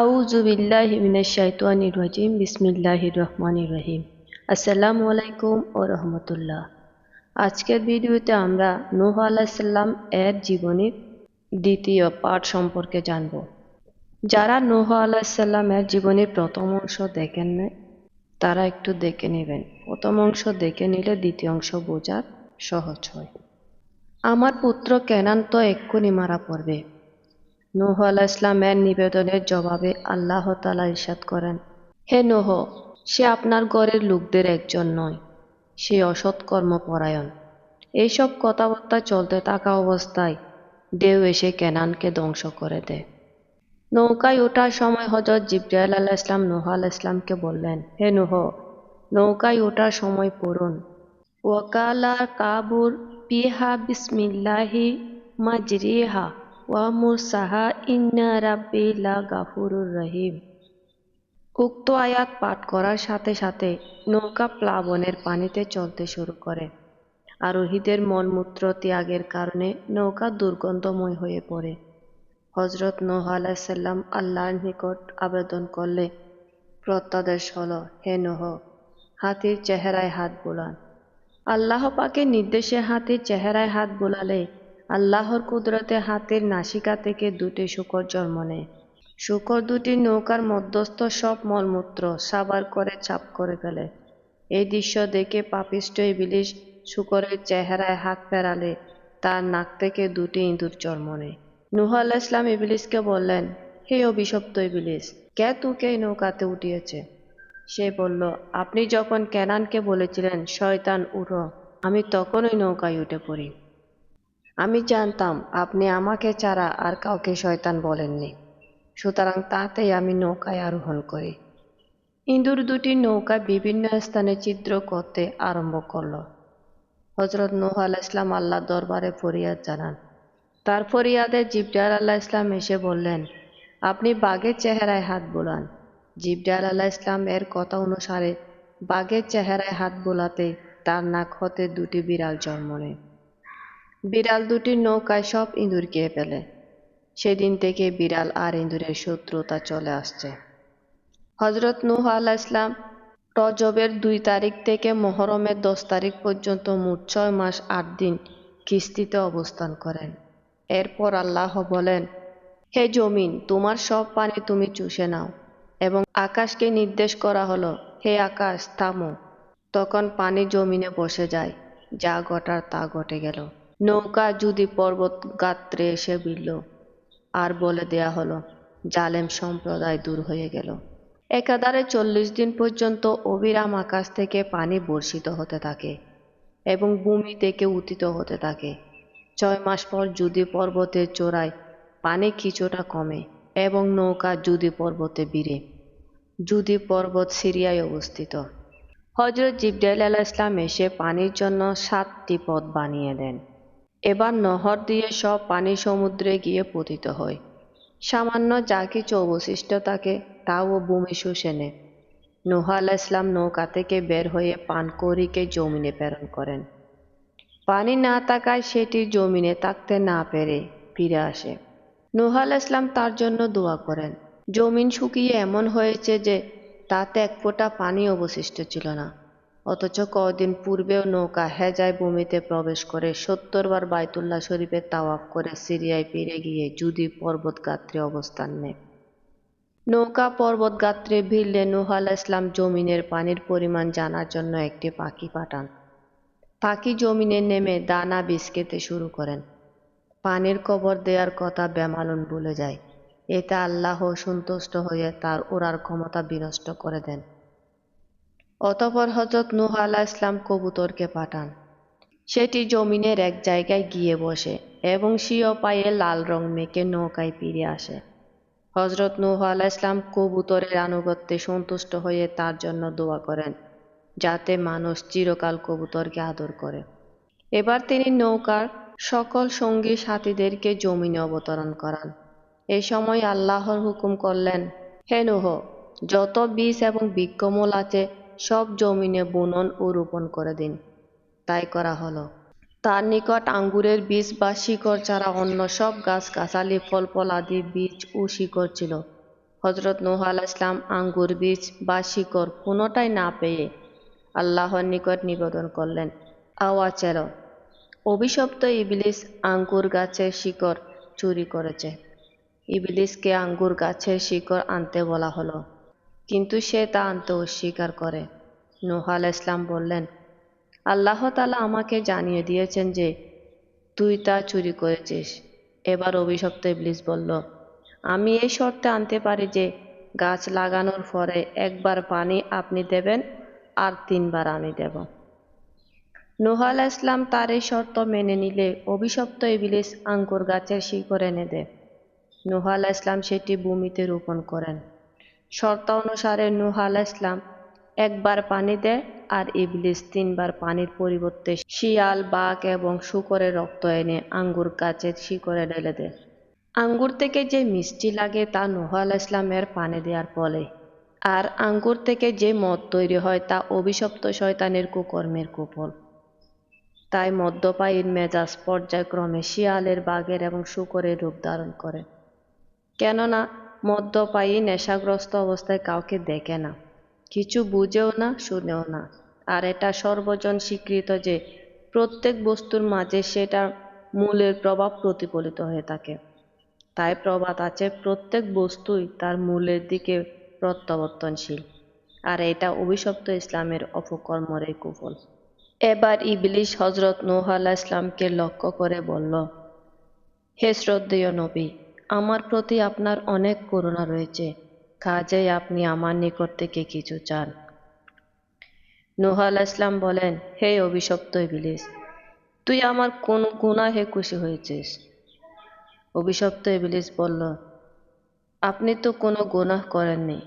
আউযু বিল্লাহি মিনাশ শাইতানির রাজিম, বিসমিল্লাহির রহিম। আসসালামু আলাইকুম ও রহমতুল্লাহ। আজকের ভিডিওতে আমরা আলাইসাল্লাম এর জীবনীর দ্বিতীয় পাঠ সম্পর্কে জানব। যারা নূহ আলাইসাল্লাম এর জীবনীর প্রথম অংশ দেখেন না তারা একটু দেখে নেবেন। প্রথম অংশ দেখে নিলে দ্বিতীয় অংশ বোঝার সহজ হয়। আমার পুত্র কেনান তো এক্ষুনি মারা পড়বে। নূহ আলাহ ইসলামের নিবেদনের জবাবে আল্লাহ তালা ইরশাদ করেন, হে নোহ, সে আপনার ঘরের লোকদের একজন নয়, সে অসৎ কর্মপরায়ণ। এইসব কথাবার্তা চলতে থাকা অবস্থায় ঢেউ এসে কেনানকে ধ্বংস করে দেয় নৌকায় ওঠার সময় হজরত জিব্রাইল আল্লাহ ইসলাম নোহ আলাহ ইসলামকে বললেন, হে নোহ, নৌকায় ওঠার সময় পড়ুন। ওয়াকালা কাবুর পিহা বিসমিল্লাহি মাজরিহা। ওয়া ইন্না রাব্বি লা গাফুরুর রহিম উক্ত আয়াত পাঠ করার সাথে সাথে নৌকা প্লাবনের পানিতে চলতে শুরু করে আরোহীদের মলমূত্র ত্যাগের কারণে নৌকা দুর্গন্ধময় হয়ে পড়ে। হজরত নোহ আলাইসাল্লাম আল্লাহর নিকট আবেদন করলে প্রত্যাদেশ হল, হে নোহ, হাতির চেহারায় হাত বোলান। আল্লাহ পাকে নির্দেশে হাতির চেহারায় হাত বোলালে আল্লাহর কুদরতে হাতের নাসিকা থেকে দুটি শুকর জন্ম নেয়। শুকর দুটি নৌকার মধ্যস্থ সব মলমূত্র সাবার করে চাপ করে ফেলে। এই দৃশ্য দেখে পাপিষ্ট ইবিলিশ শুকরের চেহারায় হাত ফেরালে, তার নাক থেকে দুটি ইঁদুর জন্ম নেয়। নুহ আল্লাহ ইসলাম ইবিলিসকে বললেন, হে অভিশপ্ত ইবিলিস, কে তোকে এই নৌকাতে উঠিয়েছে? সে বলল, আপনি যখন কেনানকে বলেছিলেন, শয়তান উঠো, আমি তখনই নৌকায় উঠে পড়ি। আমি জানতাম আপনি আমাকে ছাড়া আর কাউকে শয়তান বলেননি। সুতরাং তাতেই আমি নৌকায় আরোহণ করি। ইঁদুর দুটি নৌকা বিভিন্ন স্থানে ছিদ্র করতে আরম্ভ করল। হজরত নূহ আল্লাহ ইসলাম আল্লাহ দরবারে ফরিয়াদ জানান। তার ফরিয়াদে জিবডার আল্লাহ ইসলাম এসে বললেন, আপনি বাঘের চেহারায় হাত বোলান। জিবডার আল্লাহ ইসলাম এর কথা অনুসারে বাঘের চেহারায় হাত বোলাতে তার নাক হতে দুটি বিড়াল জন্ম নেয়। বিড়াল দুটি নৌকায় সব ইঁদুর খেয়ে ফেলে। সেদিন থেকে বিড়াল আর ইঁদুরের শত্রুতা চলে আসছে। হজরত নূহ আল্লাহ ইসলাম রজবের দুই তারিখ থেকে মহরমের দশ তারিখ পর্যন্ত মোট ছয় মাস আট দিন কিস্তিতে অবস্থান করেন। এরপর আল্লাহ বলেন, হে জমিন, তোমার সব পানি তুমি চুষে নাও এবং আকাশকে নির্দেশ করা হলো, হে আকাশ, থামো। তখন পানি জমিনে বসে যায়, যা ঘটার তা ঘটে গেল। নৌকা যদি পর্বত গাত্রে এসে বিড়ল, আর বলে দেয়া হলো, জালেম সম্প্রদায় দূর হয়ে গেল। একাধারে চল্লিশ দিন পর্যন্ত অবিরাম আকাশ থেকে পানি বর্ষিত হতে থাকে এবং ভূমি থেকে উত্থিত হতে থাকে। ছয় মাস পর যদি পর্বতের চূড়ায় পানি কিছুটা কমে এবং নৌকা যদি পর্বতে বিড়ে, যদি পর্বত সিরিয়ায় অবস্থিত। হজরত জিবরাইল আলাহ ইসলাম এসে পানির জন্য সাতটি পথ বানিয়ে দেন। এবার নহর দিয়ে সব পানি সমুদ্রে গিয়ে পতিত হয়। সামান্য যা কিছু অবশিষ্ট থাকে, তাও ভূমি শুষে নেয় নোহা আলাহ ইসলাম নৌকা থেকে বের হয়ে পানকৌড়িকে জমিনে প্রেরণ করেন। পানি না থাকায় সেটি জমিনে থাকতে না পেরে ফিরে আসে। নোহা আলাহ ইসলাম তার জন্য দোয়া করেন, জমিন শুকিয়ে এমন হয়েছে যে তাতে এক ফোঁটা পানি অবশিষ্ট ছিল না। অথচ কদিন পূর্বেও নৌকা হেজায় ভূমিতে প্রবেশ করে সত্তর বার বাইতুল্লাহ শরীফে তাওয়াফ করে সিরিয়ায় ফিরে গিয়ে জুদি পর্বত গাত্রে অবস্থান নেয়। নৌকা পর্বত গাত্রে ভিড়লে নুহ আলাহ ইসলাম জমিনের পানির পরিমাণ জানার জন্য একটি পাখি পাঠান। পাখি জমিনে নেমে দানা বীজ খেতে শুরু করেন। পানির কবর দেওয়ার কথা বেমালুন ভুলে যায়। এতে আল্লাহ সন্তুষ্ট হয়ে তার ওড়ার ক্ষমতা বিনষ্ট করে দেন। অতপর হজরত নুহ আলাহ ইসলাম কবুতরকে পাঠান। সেটি জমিনের এক জায়গায় গিয়ে বসে এবং স্বীয় পায়ে লাল রং মেখে নৌকায় ফিরে আসে। হজরত নুহ আলাহ ইসলাম কবুতরের আনুগত্যে সন্তুষ্ট হয়ে তার জন্য দোয়া করেন, যাতে মানুষ চিরকাল কবুতরকে আদর করে। এবার তিনি নৌকার সকল সঙ্গী সাথীদেরকে জমিনে অবতরণ করান। এই সময় আল্লাহর হুকুম করলেন, হে নুহ, যত বীজ এবং বিক্ষমূল আছে সব জমিনে বুনন ও রোপণ করে দিন। তাই করা হলো। তার নিকট আঙ্গুরের বীজ বা শিকড় ছাড়া অন্য সব গাছ, গাছালি ফল ফল আদি বীজ ও শিকড় ছিল। হজরত নুহ আলাহ ইসলাম আঙ্গুর বীজ বা শিকড় কোনোটাই না পেয়ে আল্লাহর নিকট নিবেদন করলেন। আওয়াচের অভিশপ্ত ইবলিস আঙ্গুর গাছের শিকড় চুরি করেছে। ইবলিসকে আঙ্গুর গাছের শিকড় আনতে বলা হলো। কিন্তু সে তা আনতে অস্বীকার করে। নুহ আলাহ ইসলাম বললেন, আল্লাহ তালা আমাকে জানিয়ে দিয়েছেন যে, তুই তা চুরি করেছিস। এবার অভিশপ্ত ইবলিস বলল, আমি এই শর্তে আনতে পারি যে, গাছ লাগানোর পরে একবার পানি আপনি দেবেন আর তিনবার আমি দেব। নুহ আলাহ ইসলাম তার এই শর্ত মেনে নিলে অভিশপ্ত ইবলিস আঙ্কুর গাছের শিকড় এনে দেয়। নুহ আলাহ ইসলাম সেটি ভূমিতে রোপণ করেন। শর্ত অনুসারে নুহ আলাহ ইসলাম একবার পানি দেয় আর ইবলিস তিনবার পানির পরিবর্তে শিয়াল, বাঘ এবং শুকরের রক্ত এনে আঙ্গুর গাছের শিকড়ে ঢেলে দেয়। আঙ্গুর থেকে যে মিষ্টি লাগে তা নুহ আলাহ ইসলামের পানি দেওয়ার ফলে। আর আঙ্গুর থেকে যে মদ তৈরি হয় তা অভিশপ্ত শয়তানের কুকর্মের কুফল। তাই মদ্যপায়ীর মেজাজ পর্যায়ক্রমে শিয়ালের, বাঘের এবং শুকরের রূপ ধারণ করে। কেননা মদ্যপায়ী নেশাগ্রস্ত অবস্থায় কাউকে দেখে না। কিছু বুঝেও না, শুনেও না। আর এটা সর্বজন স্বীকৃত যে প্রত্যেক বস্তুর মাঝে সেটা মূলের প্রভাব প্রতিফলিত হয়ে থাকে। তাই প্রবাদ আছে, প্রত্যেক বস্তুই তার মূলের দিকে প্রত্যাবর্তনশীল। আর এটা অভিশপ্ত ইসলামের অপকর্মরে কুফল। এবার ইবলিশ হজরত নূহ ইসলামকে লক্ষ্য করে বলল, হে শ্রদ্ধেয় নবী আমার প্রতি আপনার অনেক করুণা রয়েছে। কাজেই আপনি আমার নিকট থেকে কিছু চান। নূহ ইসলাম বলেন, হে অভিশপ্ত ইবলিস, তুই আমার কোন গুনাহে খুশি হয়েছিস? অভিশপ্ত ইবলিস বলল, আপনি তো কোনো গুনাহ করেননি।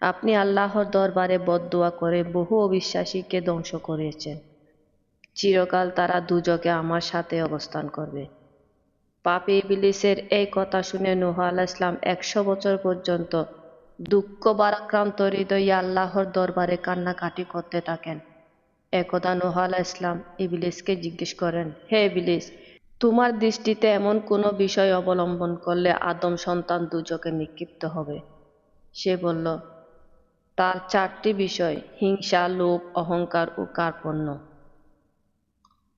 আপনি আল্লাহর দরবারে বদদোয়া করে বহু অবিশ্বাসীকে ধ্বংস করিয়েছেন। চিরকাল তারা দুজকে আমার সাথে অবস্থান করবে। পাপি ইবলিসের এই কথা শুনে নুহ আলাহ একশো বছর পর্যন্ত দুঃখ বারাক্রান্ত হৃদয়ে আল্লাহর দরবারে কান্নাকাটি করতে থাকেন। একদা নুহ আলাহ ইসলাম ইবলিসকে জিজ্ঞেস করেন, হে ইবলিস, তোমার দৃষ্টিতে এমন কোনো বিষয় অবলম্বন করলে আদম সন্তান দুজকে নিক্ষিপ্ত হবে? সে বলল, তার চারটি বিষয়, হিংসা, লোভ, অহংকার ও কার্পণ্য।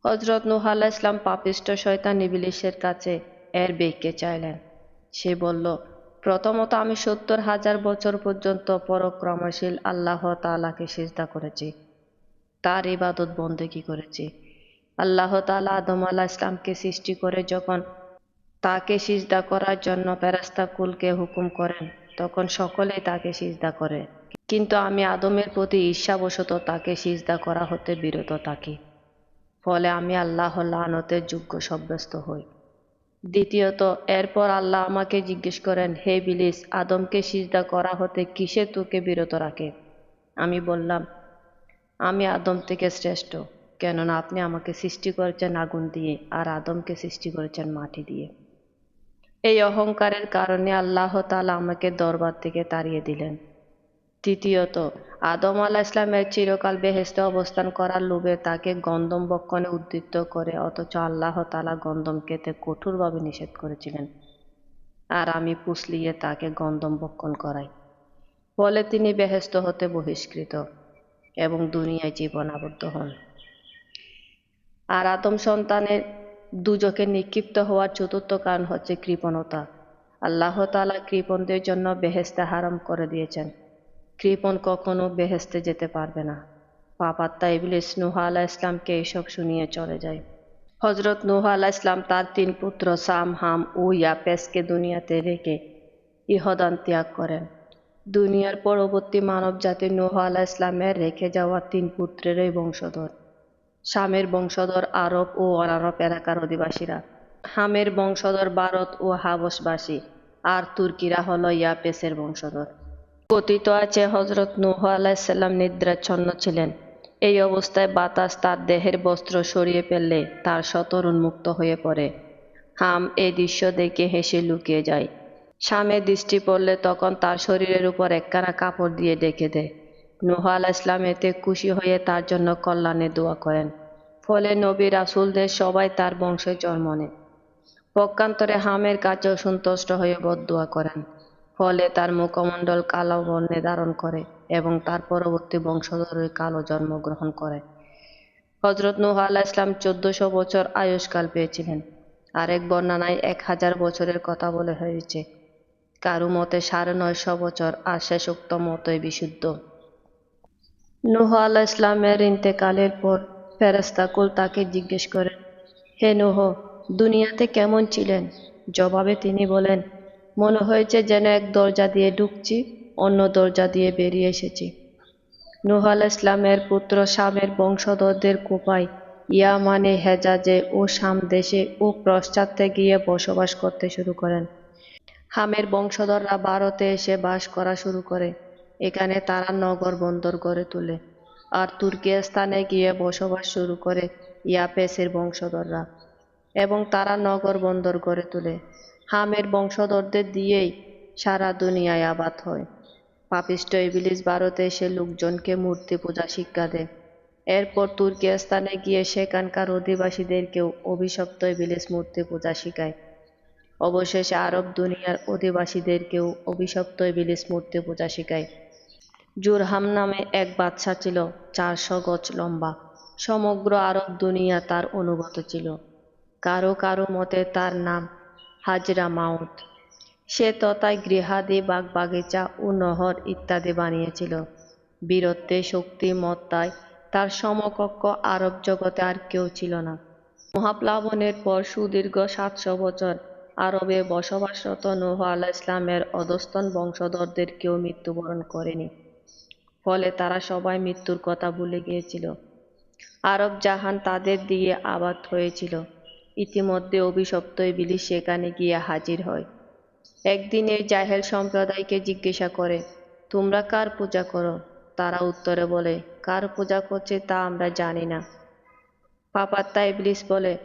হজরত নুহ ইসলাম পাপিষ্ট শয়তান ইবলিশের কাছে এর বেগকে চাইলেন। সে বলল, প্রথমত আমি সত্তর হাজার বছর পর্যন্ত পরক্রমশীল আল্লাহ তালাকে সিজদা করেছি। তার ইবাদত বন্দেগি করেছি? আল্লাহ তালা আদম আল্লাহ ইসলামকে সৃষ্টি করে যখন তাকে সিজদা করার জন্য ফেরাস্তা কুলকে হুকুম করেন, তখন সকলেই তাকে সিজদা করে। কিন্তু আমি আদমের প্রতি ঈর্ষাবশত তাকে সিজদা করা হতে বিরত থাকি। ফলে আমি আল্লাহ লানতের যোগ্য সাব্যস্ত হই। দ্বিতীয়ত, এরপর আল্লাহ আমাকে জিজ্ঞেস করেন, হে বিলিস আদমকে সিজদা করা হতে কিসে তোকে বিরত রাখে? আমি বললাম, আমি আদম থেকে শ্রেষ্ঠ, কেননা আপনি আমাকে সৃষ্টি করেছেন আগুন দিয়ে আর আদমকে সৃষ্টি করেছেন মাটি দিয়ে। এই অহংকারের কারণে আল্লাহ তালা আমাকে দরবার থেকে তাড়িয়ে দিলেন। তৃতীয়ত আদম আলাহ ইসলামের চিরকাল বেহেস্তে অবস্থান করার লোভে তাকে গন্দম বক্ষণে উদ্দীপ্ত করে, অথচ আল্লাহ তালা গন্দম খেতে কঠোরভাবে নিষেধ করেছিলেন। আর আমি পুষলিয়ে তাকে গন্দম বক্ষণ করাই। ফলে তিনি বেহেস্ত হতে বহিষ্কৃত এবং দুনিয়ায় জীবন আবদ্ধ হন। আর আদম সন্তানের দুজকে নিক্ষিপ্ত হওয়ার চতুর্থ কারণ হচ্ছে কৃপণতা। আল্লাহ তালা কৃপণদের জন্য বেহেস্তে হারাম করে দিয়েছেন। কৃপণ কখনো বেহেস্তে যেতে পারবে না। পাপাত্তা ইবলিস নুহা আলাহ ইসলামকে এইসব শুনিয়ে চলে যায়। হজরত নুহা আলাহ ইসলাম তার তিন পুত্র সাম, হাম ও ইয়াপেসকে দুনিয়াতে রেখে ইহদান ত্যাগ করেন। দুনিয়ার পরবর্তী মানব জাতি নুহা আলাহ ইসলামের রেখে যাওয়া তিন পুত্রেরই বংশধর। শামের বংশধর আরব ও অনারব এলাকার অধিবাসীরা। হামের বংশধর ভারত ও হাবসবাসী আর তুর্কিরা হল ইয়াপেসের বংশধর। কথিত আছে হজরত নুহ আলাহিসাল্লাম নিদ্রাচ্ছন্ন ছিলেন। এই অবস্থায় বাতাস তার দেহের বস্ত্র সরিয়ে ফেললে তার সতর উন্মুক্ত হয়ে পড়ে। হাম এই দৃশ্য দেখে হেসে লুকিয়ে যায়। স্বামী দৃষ্টি পড়লে তখন তার শরীরের উপর একখানা কাপড় দিয়ে ডেকে দেয়। নুহ আলাহ ইসলাম এতে খুশি হয়ে তার জন্য কল্যাণে দোয়া করেন। ফলে নবী রাসুলদের সবাই তার বংশে জন্ম নেয়। পক্ষান্তরে হামের কাছেও সন্তুষ্ট হয়ে বদুয়া করেন। ফলে তার মুখমণ্ডল কালো বর্ণে ধারণ করে এবং তার পরবর্তী বংশধর ওই কালো জন্মগ্রহণ করে। হজরত নুহ আল্লাহ ইসলাম চোদ্দশো বছর আয়ুষ্কাল পেয়েছিলেন। আরেক বর্ণনায় এক হাজার বছরের কথা বলে হয়েছে, কারু মতে সাড়ে নয়শো বছর আর শেষোক্ত মতই বিশুদ্ধ। নুহ আল্লাহ ইসলামের ইন্তেকালের পর ফেরেস্তাকুল তাকে জিজ্ঞেস করেন, হে নুহ, দুনিয়াতে কেমন ছিলেন? জবাবে তিনি বলেন মনে হয়েছে যেন এক দরজা দিয়ে ঢুকছি, অন্য দরজা দিয়ে বেরিয়ে এসেছি। নুহ আল ইসলামের পুত্র শামের বংশধরদের কোপায়, ইয়া মানে হেজাজে ও শাম দেশে ও পশ্চাতে গিয়ে বসবাস করতে শুরু করেন। হামের বংশধররা ভারতে এসে বাস করা শুরু করে। এখানে তারা নগর বন্দর গড়ে তোলে। আর তুর্কিস্তানে গিয়ে বসবাস শুরু করে ইয়াপেসের বংশধররা। এবং তারা নগর বন্দর গড়ে তোলে। হামের বংশধরদের দিয়েই সারা দুনিয়ায় আবাদ হয়। পাপিষ্ট ইবিলিস ভারতে এসে লোকজনকে মূর্তি পূজা শিক্ষা দেয়। এরপর তুর্কিস্তানে গিয়ে সেখানকার অধিবাসীদেরকেও অভিশপ্ত ইবিলিস মূর্তি পূজা শিখায়। অবশেষে আরব দুনিয়ার অধিবাসীদেরকেও অভিশপ্ত ইবিলিস মূর্তি পূজা শিখায়। জুরহাম নামে এক বাদশা ছিল, চারশো গজ লম্বা। সমগ্র আরব দুনিয়া তার অনুগত ছিল। কারও কারও মতে তার নাম হাজরা মাউত। সে তথায় গৃহাদি বাগ বাগিচা ও নহর ইত্যাদি বানিয়েছিল। বীরত্বে শক্তি মত্তায় তার সমকক্ষ আরব জগতে আর কেউ ছিল না। মহাপ্লাবনের পর সুদীর্ঘ সাতশো বছর আরবে বসবাসরত নূহ আলাহ ইসলামের অধস্তন বংশধরদের কেউ মৃত্যুবরণ করেনি। ফলে তারা সবাই মৃত্যুর কথা ভুলে গিয়েছিল। আরব জাহান তাদের দিয়ে আবাদ হয়েছিল। ইতিমধ্যে অভিশপ্ত ইবিলিশ সেখানে গিয়ে হাজির হয়। একদিন এই জাহেল সম্প্রদায়কে জিজ্ঞাসা করে, তোমরা কার পূজা করো? তারা উত্তরে বলে, কার পূজা করছে তা আমরা জানি না। পাপাত্তা ইবলিস বলে,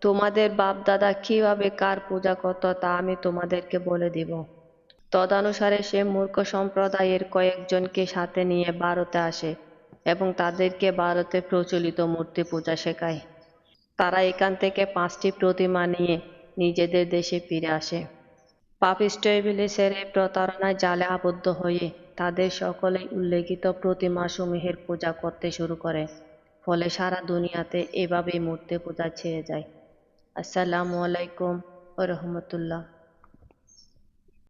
তোমাদের বাপ দাদা কীভাবে কার পূজা করত তা আমি তোমাদেরকে বলে দিব। তদানুসারে সে মূর্খ সম্প্রদায়ের কয়েকজনকে সাথে নিয়ে ভারতে আসে এবং তাদেরকে ভারতে প্রচলিত মূর্তি পূজা শেখায়। তারা এখান থেকে পাঁচটি প্রতিমা নিয়ে নিজেদের দেশে ফিরে আসে। পাপিষ্ট ইবিলিসের প্রতারণায় জালে আবদ্ধ হয়ে তাদের সকলেই উল্লেখিত প্রতিমাসমূহের পূজা করতে শুরু করে। ফলে সারা দুনিয়াতে এভাবেই মূর্তি পূজা ছেয়ে যায়। আসসালামু আলাইকুম রহমতুল্লাহ